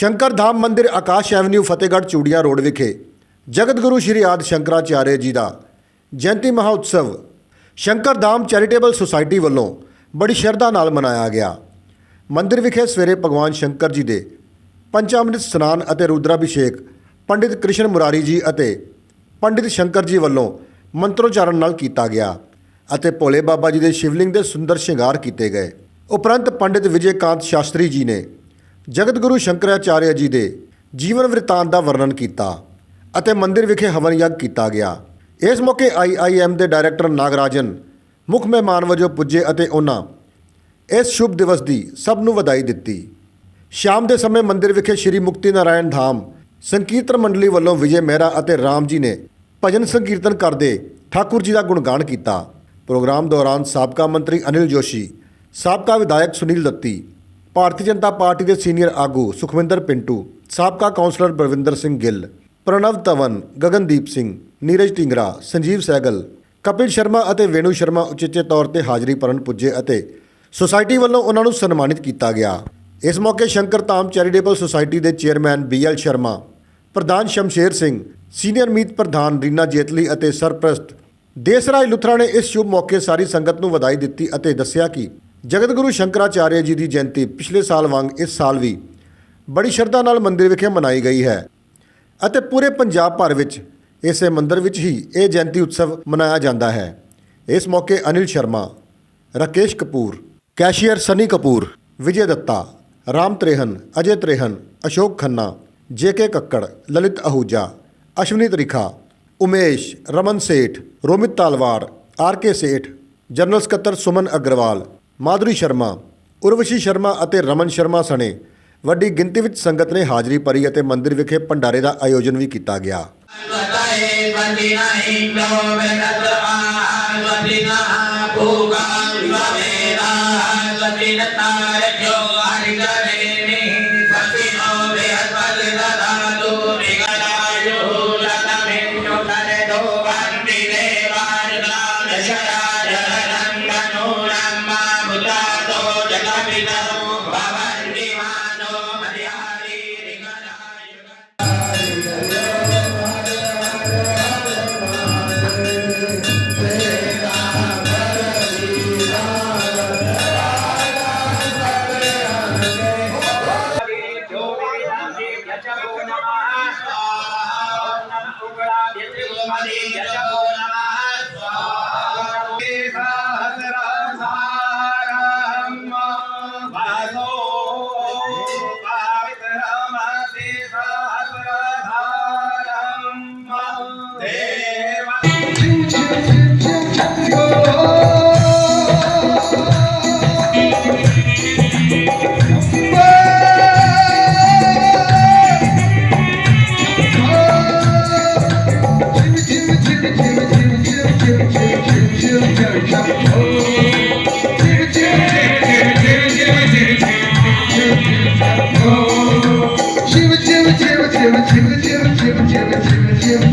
ਸ਼ੰਕਰ ਧਾਮ ਮੰਦਿਰ ਆਕਾਸ਼ avenue Fatehgarh Churian road ਵਿਖੇ ਜਗਤ ਗੁਰੂ ਸ਼੍ਰੀ ਆਦਿ ਸ਼ੰਕਰਾਚਾਰਿਆ ਜੀ ਦਾ ਜਯੰਤੀ ਮਹਾਉਤਸਵ ਸ਼ੰਕਰ ਧਾਮ ਚੈਰੀਟੇਬਲ ਸੁਸਾਇਟੀ ਵੱਲੋਂ ਬੜੀ ਸ਼ਰਧਾ ਨਾਲ ਮਨਾਇਆ ਗਿਆ। ਮੰਦਿਰ ਵਿਖੇ ਸਵੇਰੇ ਭਗਵਾਨ ਸ਼ੰਕਰ ਜੀ ਦੇ ਪੰਚਾਮ੍ਰਿਤ ਸਨਾਨ ਅਤੇ ਰੁਦਰਾਭਿਸ਼ੇਕ, ਪੰਡਿਤ ਕ੍ਰਿਸ਼ਨ ਮੁਰਾਰੀ ਜੀ ਅਤੇ ਪੰਡਿਤ ਸ਼ੰਕਰ ਜੀ ਵੱਲੋਂ ਮੰਤਰੋਚਾਰਨ ਨਾਲ ਕੀਤਾ ਗਿਆ ਅਤੇ ਭੋਲੇ ਬਾਬਾ ਜੀ ਦੇ ਸ਼ਿਵਲਿੰਗ ਦੇ ਸੁੰਦਰ ਸ਼ਿੰਗਾਰ ਕੀਤੇ ਗਏ। ਉਪਰੰਤ ਪੰਡਿਤ ਵਿਜੇਕਾਂਤ ਸ਼ਾਸਤਰੀ ਜੀ ਨੇ ਜਗਤ ਗੁਰੂ ਸ਼ੰਕਰਾਚਾਰਿਆ ਜੀ ਦੇ ਜੀਵਨ ਵ੍ਰਿਤਾਂਤ ਦਾ ਵਰਣਨ ਕੀਤਾ ਅਤੇ ਮੰਦਿਰ ਵਿਖੇ ਹਵਨ ਯੱਗ ਕੀਤਾ ਗਿਆ। ਇਸ ਮੌਕੇ ਆਈਆਈਐਮ ਦੇ ਡਾਇਰੈਕਟਰ ਨਾਗਰਾਜਨ, ਮੁੱਖ ਮਹਿਮਾਨ ਵਜੋਂ ਪੁੱਜੇ ਅਤੇ ਉਹਨਾਂ ਇਸ ਸ਼ੁਭ ਦਿਵਸ ਦੀ ਸਭ ਨੂੰ ਵਧਾਈ ਦਿੱਤੀ। ਸ਼ਾਮ ਦੇ ਸਮੇਂ ਮੰਦਿਰ ਵਿਖੇ ਸ਼੍ਰੀ ਮੁਕਤੀ ਨਾਰਾਇਣ ਧਾਮ, ਸੰਕੀਰਤਨ ਮੰਡਲੀ ਵੱਲੋਂ ਵਿਜੇ ਮਹਿਰਾ ਅਤੇ ਰਾਮ ਜੀ ਨੇ ਭਜਨ ਸੰਕੀਰਤਨ ਕਰਦੇ ਠਾਕੁਰ ਜੀ ਦਾ ਗੁਣਗਾਨ ਕੀਤਾ। ਪ੍ਰੋਗਰਾਮ ਦੌਰਾਨ ਸਾਬਕਾ ਮੰਤਰੀ ਅਨਿਲ ਜੋਸ਼ੀ, ਸਾਬਕਾ ਵਿਧਾਇਕ ਸੁਨੀਲ ਦੱਤੀ ਭਾਰਤੀ ਜਨਤਾ ਪਾਰਟੀ ਦੇ ਸੀਨੀਅਰ ਆਗੂ ਸੁਖਵਿੰਦਰ ਪਿੰਟੂ, ਸਾਬਕਾ ਕੌਂਸਲਰ ਬਰਵਿੰਦਰ ਸਿੰਘ ਗਿੱਲ, ਪ੍ਰਣਵ ਤਵਨ ਗਗਨਦੀਪ ਸਿੰਘ, ਨੀਰਜ ਢਿੰਗਰਾ, ਸੰਜੀਵ ਸਹਿਗਲ ਕਪਿਲ ਸ਼ਰਮਾ ਅਤੇ ਵੇਣੂ ਸ਼ਰਮਾ ਉਚੇਚੇ ਤੌਰ ਤੇ ਹਾਜ਼ਰੀ ਭਰਨ ਪੁੱਜੇ ਅਤੇ ਸੁਸਾਇਟੀ ਵੱਲੋਂ ਉਹਨਾਂ ਨੂੰ ਸਨਮਾਨਿਤ ਕੀਤਾ ਗਿਆ। ਇਸ ਮੌਕੇ ਸ਼ੰਕਰ ਧਾਮ ਚੈਰੀਟੇਬਲ ਸੁਸਾਇਟੀ ਦੇ ਚੇਅਰਮੈਨ ਬੀਐਲ ਸ਼ਰਮਾ, ਪ੍ਰਧਾਨ ਸ਼ਮਸ਼ੇਰ ਸਿੰਘ, ਸੀਨੀਅਰ ਮੀਤ ਪ੍ਰਧਾਨ ਰੀਨਾ ਜੇਤਲੀ ਅਤੇ ਸਰਪ੍ਰਸਤ ਦੇਸਰਾਜ ਲੁਥਰਾ ਨੇ ਇਸ ਸ਼ੁਭ ਮੌਕੇ ਸਾਰੀ ਸੰਗਤ ਨੂੰ ਵਧਾਈ ਦਿੱਤੀ ਅਤੇ ਦੱਸਿਆ ਕਿ ਜਗਤ ਗੁਰੂ ਸ਼ੰਕਰਾਚਾਰਿਆ ਜੀ ਦੀ ਜਯੰਤੀ ਪਿਛਲੇ ਸਾਲ ਵਾਂਗ ਇਸ ਸਾਲ ਵੀ ਬੜੀ ਸ਼ਰਧਾ ਨਾਲ ਮੰਦਿਰ ਵਿਖੇ ਮਨਾਈ ਗਈ ਹੈ ਅਤੇ ਪੂਰੇ ਪੰਜਾਬ ਭਰ ਵਿੱਚ ਇਸੇ ਮੰਦਿਰ ਵਿੱਚ ਹੀ ਇਹ ਜਯੰਤੀ ਉਤਸਵ ਮਨਾਇਆ ਜਾਂਦਾ ਹੈ। ਇਸ ਮੌਕੇ Anil Sharma, Rakesh Kapoor, cashier Sunny Kapoor, Vijay Datta, Ram Trehan, Ajay Trehan, Ashok Khanna JK Kakkar, Lalit Ahuja, Ashwani Trikha, Umesh, Raman Seth, Romit Talwar R K Seth, general ਸਕੱਤਰ ਸੁਮਨ ਅਗਰਵਾਲ ਮਾਧੁਰੀ ਸ਼ਰਮਾ, ਉਰਵਸ਼ੀ ਸ਼ਰਮਾ ਅਤੇ ਰਮਨ ਸ਼ਰਮਾ ਸਣੇ ਵੱਡੀ ਗਿਣਤੀ ਵਿੱਚ ਸੰਗਤ ਨੇ ਹਾਜ਼ਰੀ ਭਰੀ ਅਤੇ ਮੰਦਿਰ ਵਿਖੇ ਭੰਡਾਰੇ ਦਾ ਆਯੋਜਨ ਵੀ ਕੀਤਾ ਗਿਆ। Vatae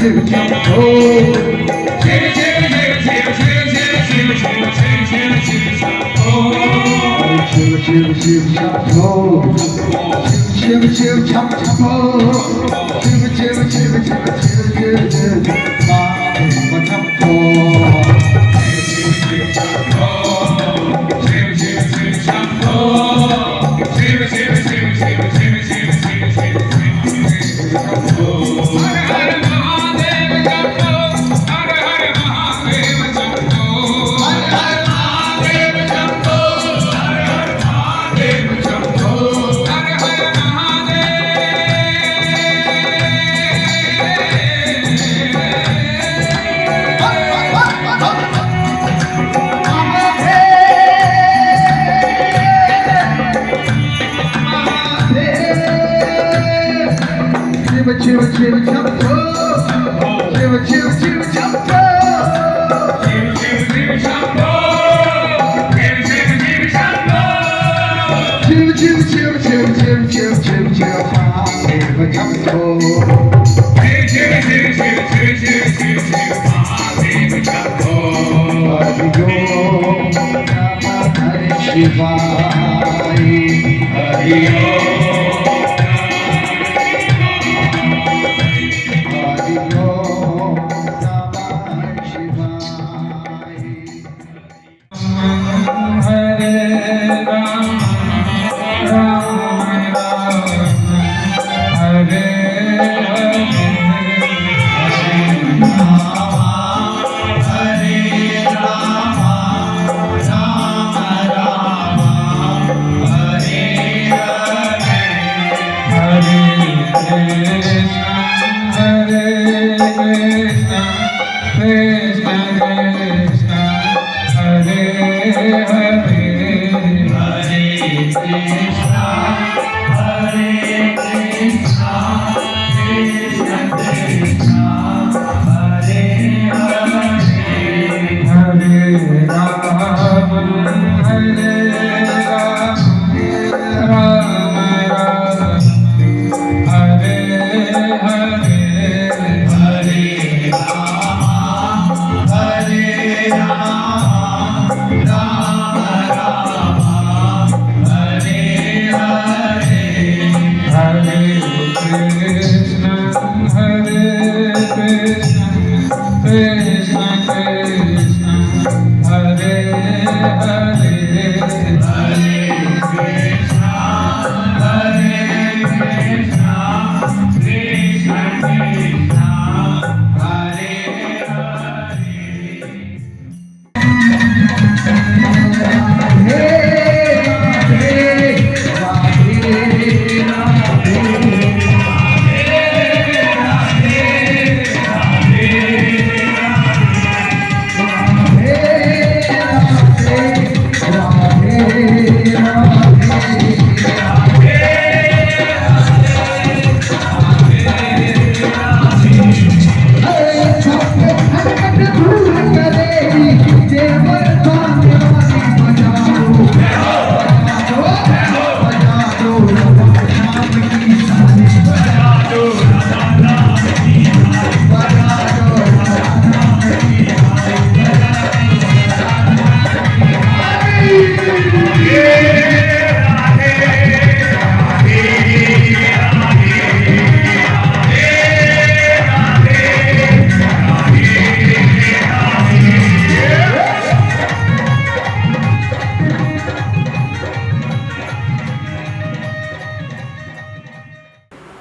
Chip, chip, chip, chop, chop, chip, chip, chip, chop, chop, Shiva, Hari Om.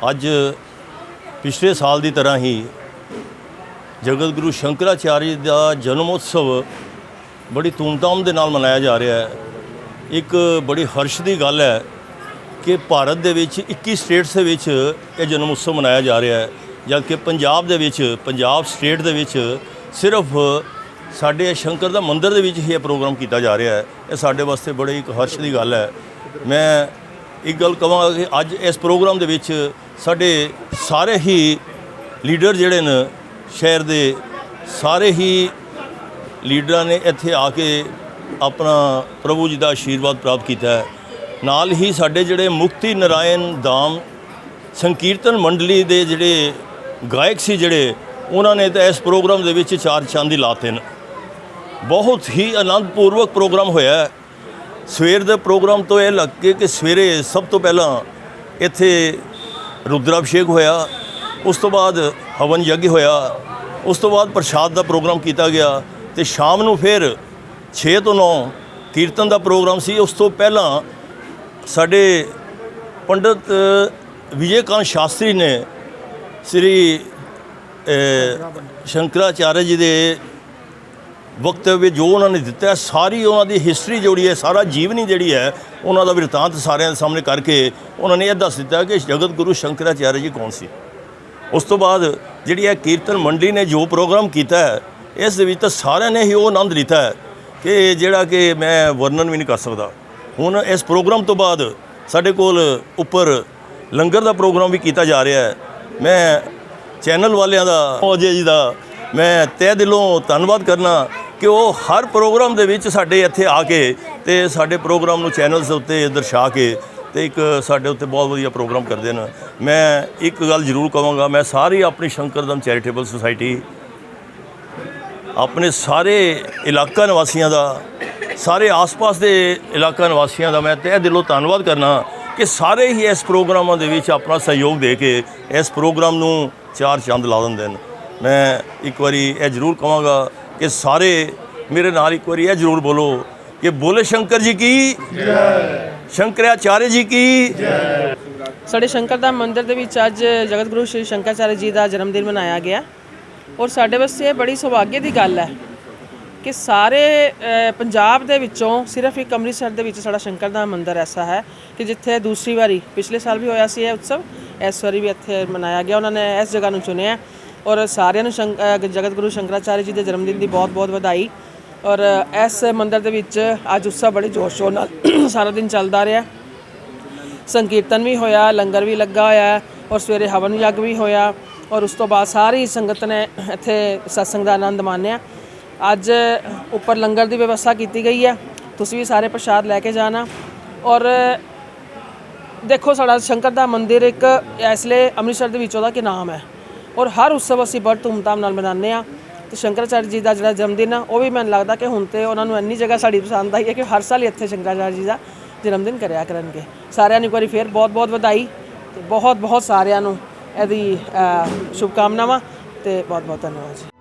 ਅੱਜ ਪਿਛਲੇ ਸਾਲ ਦੀ ਤਰ੍ਹਾਂ ਹੀ ਜਗਤ ਗੁਰੂ ਸ਼ੰਕਰਾਚਾਰਿਆ ਦਾ ਜਨਮ ਉਤਸਵ ਬੜੀ ਧੂਮਧਾਮ ਦੇ ਨਾਲ ਮਨਾਇਆ ਜਾ ਰਿਹਾ ਹੈ। ਇੱਕ ਬੜੀ ਹਰਸ਼ ਦੀ ਗੱਲ ਹੈ ਕਿ ਭਾਰਤ ਦੇ ਵਿੱਚ 21 ਸਟੇਟਸ ਦੇ ਵਿੱਚ ਇਹ ਜਨਮ ਉਤਸਵ ਮਨਾਇਆ ਜਾ ਰਿਹਾ ਹੈ, ਜਦਕਿ ਪੰਜਾਬ ਦੇ ਵਿੱਚ, ਪੰਜਾਬ ਸਟੇਟ ਦੇ ਵਿੱਚ ਸਿਰਫ ਸਾਡੇ ਸ਼ੰਕਰ ਦਾ ਮੰਦਿਰ ਦੇ ਵਿੱਚ ਹੀ ਇਹ ਪ੍ਰੋਗਰਾਮ ਕੀਤਾ ਜਾ ਰਿਹਾ ਹੈ। ਇਹ ਸਾਡੇ ਵਾਸਤੇ ਬੜੀ ਇੱਕ ਹਰਸ਼ ਦੀ ਗੱਲ ਹੈ। ਮੈਂ ਇੱਕ ਗੱਲ ਕਹਾਂਗਾ ਕਿ ਅੱਜ ਇਸ ਪ੍ਰੋਗਰਾਮ ਦੇ ਵਿੱਚ ਸਾਡੇ ਸਾਰੇ ਹੀ ਲੀਡਰ ਜਿਹੜੇ ਨੇ ਸ਼ਹਿਰ ਦੇ ਸਾਰੇ ਹੀ ਲੀਡਰਾਂ ਨੇ ਇੱਥੇ ਆ ਕੇ ਆਪਣਾ ਪ੍ਰਭੂ ਜੀ ਦਾ ਆਸ਼ੀਰਵਾਦ ਪ੍ਰਾਪਤ ਕੀਤਾ ਹੈ। ਨਾਲ ਹੀ ਸਾਡੇ ਜਿਹੜੇ ਮੁਕਤੀ ਨਰਾਇਣ ਧਾਮ ਸੰਕੀਰਤਨ ਮੰਡਲੀ ਦੇ ਜਿਹੜੇ ਗਾਇਕ ਸੀ ਜਿਹੜੇ, ਉਹਨਾਂ ਨੇ ਤਾਂ ਇਸ ਪ੍ਰੋਗਰਾਮ ਦੇ ਵਿੱਚ ਚਾਰ ਚੰਦ ਹੀ ਲਾਤੇ ਨੇ। ਬਹੁਤ ਹੀ ਆਨੰਦਪੂਰਵਕ ਪ੍ਰੋਗਰਾਮ ਹੋਇਆ ਸਵੇਰ ਦੇ ਪ੍ਰੋਗਰਾਮ ਤੋਂ ਇਹ ਲੱਗ ਕੇ ਕਿ ਸਵੇਰੇ ਸਭ ਤੋਂ ਪਹਿਲਾਂ ਇੱਥੇ ਰੁਦਰਾਭਿਸ਼ੇਕ ਹੋਇਆ, ਉਸ ਤੋਂ ਬਾਅਦ ਹਵਨ ਯੱਗ ਹੋਇਆ, ਉਸ ਤੋਂ ਬਾਅਦ ਪ੍ਰਸ਼ਾਦ ਦਾ ਪ੍ਰੋਗਰਾਮ ਕੀਤਾ ਗਿਆ ਤੇ ਸ਼ਾਮ ਨੂੰ ਫਿਰ 6 ਤੋਂ 9 ਕੀਰਤਨ ਦਾ ਪ੍ਰੋਗਰਾਮ ਸੀ। ਉਸ ਤੋਂ ਪਹਿਲਾਂ ਸਾਡੇ ਪੰਡਤ ਵਿਜੇਕਾਂਤ ਸ਼ਾਸਤਰੀ ਨੇ ਸ੍ਰੀ ਸ਼ੰਕਰਾਚਾਰਿਆ ਜੀ ਦੇ ਵਕਤ ਵਿੱਚ ਜੋ ਉਹਨਾਂ ਨੇ ਦਿੱਤਾ ਸਾਰੀ ਉਹਨਾਂ ਦੀ ਹਿਸਟਰੀ ਜਿਹੜੀ ਹੈ, ਸਾਰਾ ਜੀਵਨੀ ਜਿਹੜੀ ਹੈ, ਉਹਨਾਂ ਦਾ ਬਿਰਤਾਂਤ ਸਾਰਿਆਂ ਦੇ ਸਾਹਮਣੇ ਕਰਕੇ ਉਹਨਾਂ ਨੇ ਇਹ ਦੱਸ ਦਿੱਤਾ ਕਿ ਜਗਤ ਗੁਰੂ ਸ਼ੰਕਰਾਚਾਰਿਆ ਜੀ ਕੌਣ ਸੀ। ਉਸ ਤੋਂ ਬਾਅਦ ਜਿਹੜੀ ਹੈ ਕੀਰਤਨ ਮੰਡਲੀ ਨੇ ਜੋ ਪ੍ਰੋਗਰਾਮ ਕੀਤਾ ਹੈ, ਇਸ ਦੇ ਵਿੱਚ ਤਾਂ ਸਾਰਿਆਂ ਨੇ ਹੀ ਉਹ ਆਨੰਦ ਲਿੱਤਾ ਹੈ ਕਿ ਜਿਹੜਾ ਕਿ ਮੈਂ ਵਰਣਨ ਵੀ ਨਹੀਂ ਕਰ ਸਕਦਾ। ਹੁਣ ਇਸ ਪ੍ਰੋਗਰਾਮ ਤੋਂ ਬਾਅਦ ਸਾਡੇ ਕੋਲ ਉੱਪਰ ਲੰਗਰ ਦਾ ਪ੍ਰੋਗਰਾਮ ਵੀ ਕੀਤਾ ਜਾ ਰਿਹਾ ਹੈ। ਮੈਂ ਚੈਨਲ ਵਾਲਿਆਂ ਦਾ ਅਜੇ ਜੀ ਦਾ, ਮੈਂ ਤਹਿ ਦਿਲੋਂ ਧੰਨਵਾਦ ਕਰਨਾ ਕਿ ਉਹ ਹਰ ਪ੍ਰੋਗਰਾਮ ਦੇ ਵਿੱਚ ਸਾਡੇ ਇੱਥੇ ਆ ਕੇ ਤੇ ਸਾਡੇ ਪ੍ਰੋਗਰਾਮ ਨੂੰ ਚੈਨਲਸ ਦੇ ਉੱਤੇ ਦਰਸਾ ਕੇ ਤੇ ਇੱਕ ਸਾਡੇ ਉੱਤੇ ਬਹੁਤ ਵਧੀਆ ਪ੍ਰੋਗਰਾਮ ਕਰਦੇ ਨੇ। ਮੈਂ ਇੱਕ ਗੱਲ ਜ਼ਰੂਰ ਕਹਾਂਗਾ ਮੈਂ ਸਾਰੀ ਆਪਣੀ ਸ਼ੰਕਰਦਮ ਚੈਰੀਟੇਬਲ ਸੁਸਾਇਟੀ, ਆਪਣੇ ਸਾਰੇ ਇਲਾਕਾ ਨਿਵਾਸੀਆਂ ਦਾ, ਸਾਰੇ ਆਸ-ਪਾਸ ਦੇ ਇਲਾਕਾ ਨਿਵਾਸੀਆਂ ਦਾ ਮੈਂ ਤਹਿ ਦਿਲੋਂ ਧੰਨਵਾਦ ਕਰਨਾ ਕਿ ਸਾਰੇ ਹੀ ਇਸ ਪ੍ਰੋਗਰਾਮਾਂ ਦੇ ਵਿੱਚ ਆਪਣਾ ਸਹਿਯੋਗ ਦੇ ਕੇ ਇਸ ਪ੍ਰੋਗਰਾਮ ਨੂੰ ਚਾਰ ਚੰਦ ਲਾ ਦਿੰਦੇ ਨੇ। ਮੈਂ ਇੱਕ ਵਾਰੀ ਇਹ ਜ਼ਰੂਰ ਕਹਾਂਗਾ ਕਿ ਸਾਰੇ ਮੇਰੇ ਨਾਲ ਇੱਕ ਵਾਰੀ ਇਹ ਜ਼ਰੂਰ ਬੋਲੋ ਕਿ ਬੋਲੇ ਸ਼ੰਕਰ ਜੀ ਕੀ? ਜੈ। ਸ਼ੰਕਰਾਚਾਰਿਆ ਜੀ ਕੀ? ਸਾਡੇ ਸ਼ੰਕਰ ਦਾ ਮੰਦਿਰ ਦੇ ਵਿੱਚ ਅੱਜ ਜਗਤ ਗੁਰੂ ਸ਼੍ਰੀ ਸ਼ੰਕਰਾਚਾਰਿਆ ਜੀ ਦਾ ਜਨਮ ਦਿਨ ਮਨਾਇਆ ਗਿਆ। ਔਰ ਸਾਡੇ ਵਾਸਤੇ ਇਹ ਬੜੀ ਸੁਭਾਗੇ ਦੀ ਗੱਲ ਹੈ ਕਿ ਸਾਰੇ ਪੰਜਾਬ ਦੇ ਵਿੱਚੋਂ ਸਿਰਫ ਇੱਕ ਅੰਮ੍ਰਿਤਸਰ ਦੇ ਵਿੱਚ ਸਾਡਾ ਸ਼ੰਕਰ ਦਾ ਮੰਦਿਰ ਐਸਾ ਹੈ ਕਿ ਜਿੱਥੇ ਦੂਸਰੀ ਵਾਰੀ ਪਿਛਲੇ ਸਾਲ ਵੀ ਹੋਇਆ ਸੀ ਇਹ ਉਤਸਵ। ਇਸ ਵਾਰੀ ਵੀ ਇੱਥੇ ਮਨਾਇਆ ਗਿਆ। ਉਹਨਾਂ ਨੇ ਇਸ ਜਗ੍ਹਾ ਨੂੰ ਚੁਣਿਆ। ਔਰ ਸਾਰਿਆਂ ਨੂੰ ਸ਼ੰਕ- ਜਗਤ ਗੁਰੂ ਸ਼ੰਕਰਾਚਾਰਿਆ ਜੀ ਦੇ ਜਨਮ ਦਿਨ ਦੀ ਬਹੁਤ-ਬਹੁਤ ਵਧਾਈ। ਔਰ ਇਸ ਮੰਦਿਰ ਦੇ ਵਿੱਚ ਅੱਜ ਉਤਸਵ ਬੜੇ ਜੋਸ਼ ਸ਼ੋਰ ਨਾਲ ਸਾਰਾ ਦਿਨ ਚੱਲਦਾ ਰਿਹਾ। ਸੰਕੀਰਤਨ ਵੀ ਹੋਇਆ, ਲੰਗਰ ਵੀ ਲੱਗਾ ਹੋਇਆ, ਔਰ ਸਵੇਰੇ ਹਵਨ ਯੱਗ ਵੀ ਹੋਇਆ, ਔਰ ਉਸ ਤੋਂ ਬਾਅਦ ਸਾਰੀ ਸੰਗਤ ਨੇ ਇੱਥੇ ਸਤਸੰਗ ਦਾ ਆਨੰਦ ਮਾਣਿਆ। ਅੱਜ ਉੱਪਰ ਲੰਗਰ ਦੀ ਵਿਵਸਥਾ ਕੀਤੀ ਗਈ ਹੈ। ਤੁਸੀਂ ਵੀ ਸਾਰੇ ਪ੍ਰਸ਼ਾਦ ਲੈ ਕੇ ਜਾਣਾ। ਔਰ ਦੇਖੋ ਸਾਡਾ ਸ਼ੰਕਰ ਦਾ ਮੰਦਿਰ ਇੱਕ ਇਸ ਲਈ ਅੰਮ੍ਰਿਤਸਰ ਦੇ ਵਿੱਚ ਉਹਦਾ ਕੀ ਨਾਮ ਹੈ। ਔਰ ਹਰ ਉਤਸਵ ਅਸੀਂ ਬੜੀ ਧੂਮਧਾਮ ਨਾਲ ਮਨਾਉਂਦੇ ਆ ਤੇ ਸ਼ੰਕਰਾਚਾਰਿਆ ਜੀ ਦਾ ਜਿਹੜਾ ਜਨਮ ਦਿਨ ਆ, ਉਹ ਵੀ ਮੈਨੂੰ ਲੱਗਦਾ ਕਿ ਹੁਣ ਤੇ ਉਹਨਾਂ ਨੂੰ ਇੰਨੀ ਜਗ੍ਹਾ ਸਾਡੀ ਪਸੰਦ ਆਈ ਹੈ ਕਿ ਹਰ ਸਾਲ ਹੀ ਇੱਥੇ ਸ਼ੰਕਰਾਚਾਰਿਆ ਜੀ ਦਾ ਜਨਮ ਦਿਨ ਕਰਿਆ ਕਰਨਗੇ। ਸਾਰਿਆਂ ਨੂੰ ਇੱਕ ਵਾਰੀ ਫੇਰ ਬਹੁਤ ਬਹੁਤ ਵਧਾਈ ਤੇ ਬਹੁਤ ਬਹੁਤ ਸਾਰਿਆਂ ਨੂੰ ਇਹਦੀ ਸ਼ੁਭਕਾਮਨਾਵਾਂ ਤੇ ਬਹੁਤ ਬਹੁਤ ਧੰਨਵਾਦ ਜੀ।